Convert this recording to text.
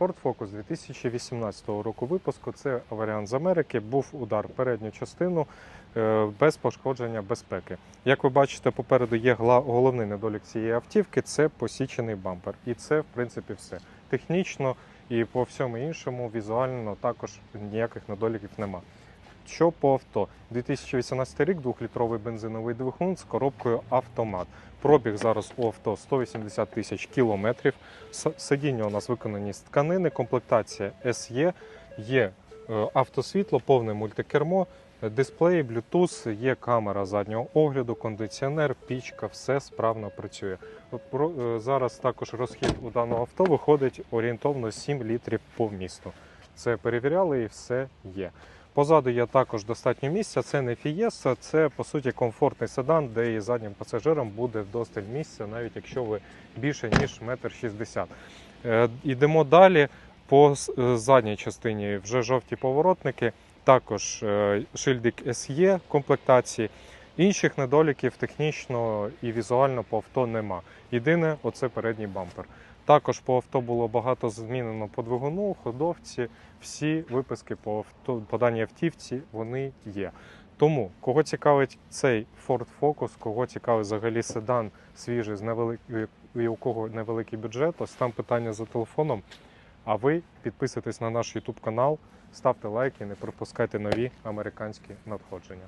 Ford Focus 2018 року випуску. Це варіант з Америки. Був удар в передню частину е, без пошкодження безпеки. Як ви бачите, попереду є головний недолік цієї автівки це посічений бампер. І це, в принципі, все. Технічно і по всьому іншому, візуально також ніяких недоліків нема. Що по авто? 2018 рік, 2-літровий бензиновий двигун з коробкою автомат. Пробіг зараз у авто 180 тисяч кілометрів. Сидіння у нас виконані з тканини, комплектація SE, є е, автосвітло, повне мультикермо, е, дисплей, Bluetooth, є камера заднього огляду, кондиціонер, пічка, все справно працює. Е, Зараз також розхід у даного авто виходить орієнтовно 7 літрів по місту. Це перевіряли і все є. Позаду є також достатньо місця. Це не фієса, це по суті комфортний седан, де і заднім пасажирам буде вдосталь місця, навіть якщо ви більше ніж метр шістдесят. Ідемо Йдемо далі по е, задній частині. Вже жовті поворотники, також е, шильдик SE комплектації. Інших недоліків технічно і візуально по авто нема. Єдине, оце передній бампер. Також по авто було багато змінено по двигуну, ходовці. Всі виписки по авто, по даній автівці вони є. Тому, кого цікавить цей Ford Focus, кого цікавить взагалі седан свіжий з невеликий, і у кого невеликий бюджет, ось там питання за телефоном. А ви підписуйтесь на наш YouTube канал, ставте лайки, не пропускайте нові американські надходження.